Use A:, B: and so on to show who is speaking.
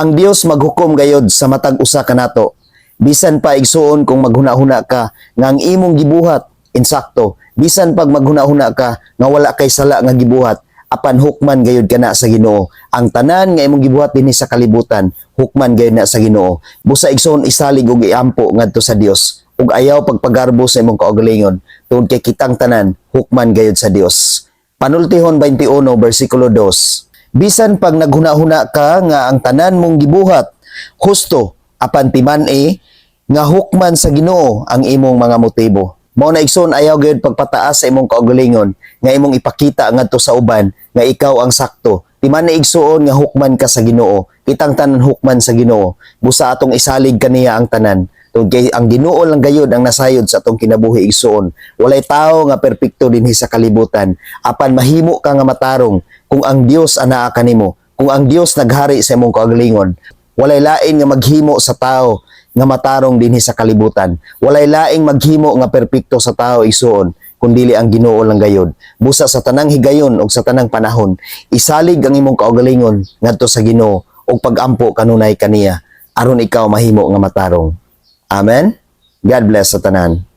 A: Ang Dios maghukom gayod sa matag usa kanato. Bisan pa igsuon kung maghuna-huna ka nga ang imong gibuhat insakto. Bisan pag maghuna-huna ka nga wala kay sala nga gibuhat apan hukman gayud kana sa Ginoo. Ang tanan nga imong gibuhat dinhi sa kalibutan, hukman gayud na sa Ginoo. Busa igsoon isalig og iampo ngadto sa Dios ug ayaw pagpagarbo sa imong kaugalingon tungod kay kitang tanan hukman gayud sa Dios. Panultihon 21 bersikulo 2. Bisan pag naghuna-huna ka nga ang tanan mong gibuhat, husto apan timan e nga hukman sa Ginoo ang imong mga motibo. Mao na igsoon ayaw gayud pagpataas sa imong kaugalingon nga imong ipakita ngadto sa uban nga ikaw ang sakto. Timan na igsuon nga hukman ka sa Ginoo. Kitang tanan hukman sa Ginoo. Busa atong isalig kaniya ang tanan. Tungod kay ang Ginoo lang gayud ang nasayod sa atong kinabuhi igsuon. Walay tawo nga perpekto dinhi sa kalibutan. Apan mahimo ka nga matarong kung ang Dios anaa kanimo. Kung ang Dios naghari sa imong kaugalingon. Walay lain nga maghimo sa tao nga matarong dinhi sa kalibutan. Walay laing maghimo nga perpekto sa tao igsuon kundili ang Ginoo lang gayud. Busa sa tanang higayon ug sa tanang panahon, isalig ang imong kaugalingon ngadto sa Ginoo ug pagampo kanunay kaniya aron ikaw mahimo nga matarong. Amen. God bless sa tanan.